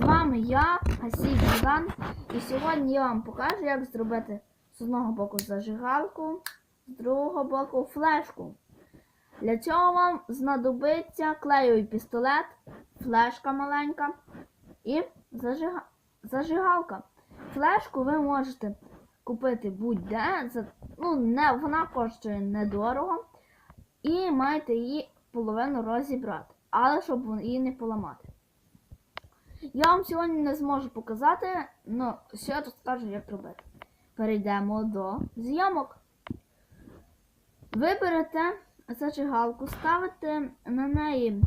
вами я, Гасій Богдан, і сьогодні я вам покажу, як зробити з одного боку зажигалку, з другого боку флешку. Для цього вам знадобиться клеєвий пістолет, флешка маленька і зажига... зажигалка. Флешку ви можете купити будь-де, за... ну, не... вона коштує недорого, і маєте її половину розібрати, але щоб її не поламати. Я вам сьогодні не зможу показати, але ще я скажу, як робити. Перейдемо до зйомок. Ви берете зажигалку, ставите на неї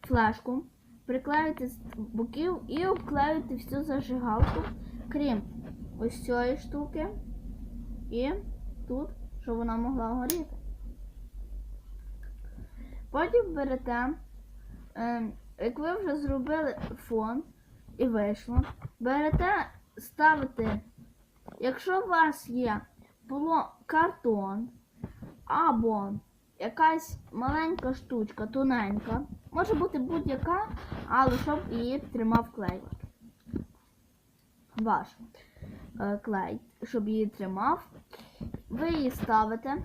флешку, приклеюєте з боків і обклеюєте всю зажигалку, крім ось цієї штуки і тут, щоб вона могла горіти. Потім берете, е, як ви вже зробили фон і вийшло, берете, ставите, якщо у вас є було картон або якась маленька штучка, тоненька, може бути будь-яка, але щоб її тримав клей. Ваш е, клей, щоб її тримав, ви її ставите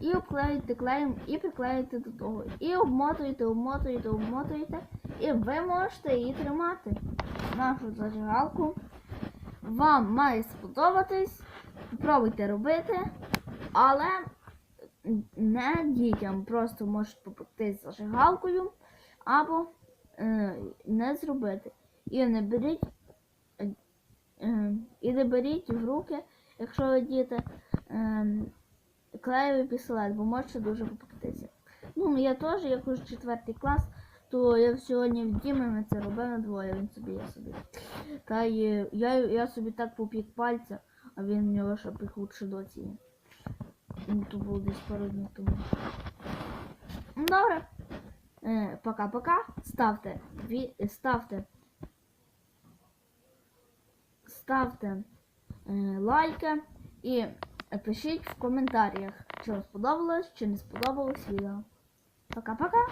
і обклеюєте клеєм, і приклеюєте до того. І обмотуєте, обмотуєте, обмотуєте, і ви можете її тримати. Нашу зажигалку. Вам має сподобатись. Пробуйте робити, але не дітям. Просто можуть попектись зажигалкою або е, не зробити. І не беріть, е, е, і не беріть в руки, якщо ви діти. Е, клеєвий пістолет, бо можете дуже попектися. Ну, я теж, як уже четвертий клас, то я сьогодні в Дімі ми це робив на двоє, він собі, я собі. Та й я, я собі так попік пальця, а він в нього ще лучше доці. Ну, то було десь пару днів тому. Ну, Добре. Е, Пока-пока. Ставте, ві, ставте, ставте е, лайки і пишіть в коментарях, чи вам сподобалось, чи не сподобалось відео. Пока-пока!